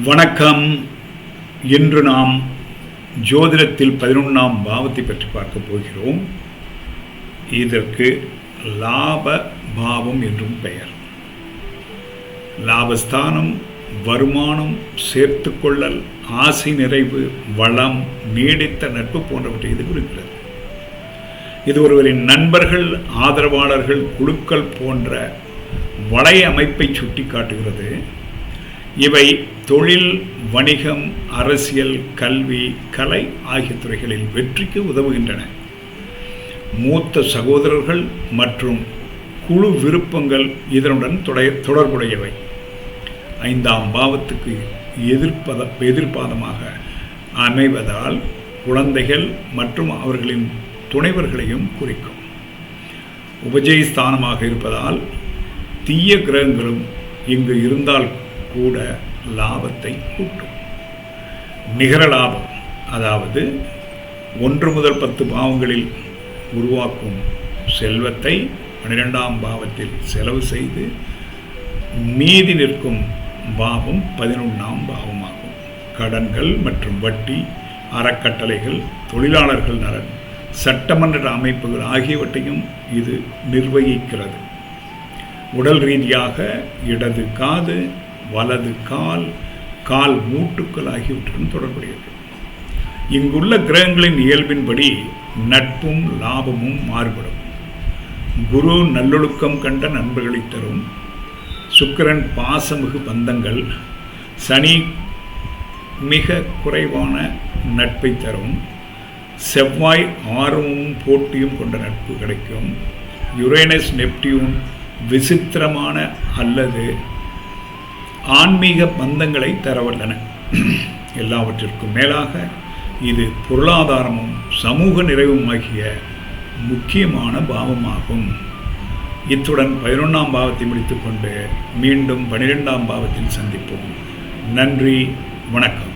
வணக்கம். இன்று நாம் ஜோதிடத்தில் பதினொன்றாம் பாவத்தை பற்றி பார்க்க போகிறோம். இதற்கு லாப பாவம் என்றும் பெயர். லாபஸ்தானம் வருமானம் சேர்த்துக்கொள்ளல் ஆசை நிறைவு வளம் நீடித்த நட்பு போன்றவற்றை இது குறிக்கிறது. இது ஒருவரின் நண்பர்கள் ஆதரவாளர்கள் குழுக்கள் போன்ற வலை அமைப்பை சுட்டி காட்டுகிறது இவை தொழில் வணிகம் அரசியல் கல்வி கலை ஆகிய துறைகளில் வெற்றிக்கு உதவுகின்றன. மூத்த சகோதரர்கள் மற்றும் குழு விருப்பங்கள் இதனுடன் தொட தொடர்புடையவை. ஐந்தாம் பாவத்துக்கு எதிர்ப்பத எதிர்ப்பாதமாக அமைவதால் குழந்தைகள் மற்றும் அவர்களின் துணைவர்களையும் குறிக்கும். உபஜயஸ்தானமாக இருப்பதால் தீய கிரகங்களும் இங்கு இருந்தால் கூட லாபத்தை கூட்டும். நிகர லாபம் அதாவது ஒன்று முதல் பத்து பாவங்களில் உருவாக்கும் செல்வத்தை பன்னிரெண்டாம் பாவத்தில் செலவு செய்து மீதி நிற்கும் பாவம் பதினொன்றாம் பாவமாகும். கடன்கள் மற்றும் வட்டி அறக்கட்டளைகள் தொழிலாளர்கள் நலன் சட்டமன்ற அமைப்புகள் ஆகியவற்றையும் இது நிர்வகிக்கிறது. உடல் ரீதியாக இடது காது வலது கால் கால் மூட்டுக்கள் ஆகியவற்றுடன் தொடர்புடையது. இங்குள்ள கிரகங்களின் இயல்பின்படி நட்பும் லாபமும் மாறுபடும். குரு நல்லொழுக்கம் கண்ட நண்பர்களை தரும். சுக்கிரன் பாசமிகு பந்தங்கள். சனி மிக குறைவான நட்பை தரும். செவ்வாய் ஆர்வமும் போட்டியும் கொண்ட நட்பு கிடைக்கும். யுரேனஸ் நெப்டியூன் விசித்திரமான அல்லது ஆன்மீக பந்தங்களை தரவல்லன. எல்லாவற்றிற்கும் மேலாக இது பொருளாதாரமும் சமூக நிறைவும் ஆகிய முக்கியமான பாவமாகும். இத்துடன் பதினொன்றாம் பாவத்தை முடித்துக்கொண்டு மீண்டும் பனிரெண்டாம் பாவத்தில் சந்திப்போம். நன்றி வணக்கம்.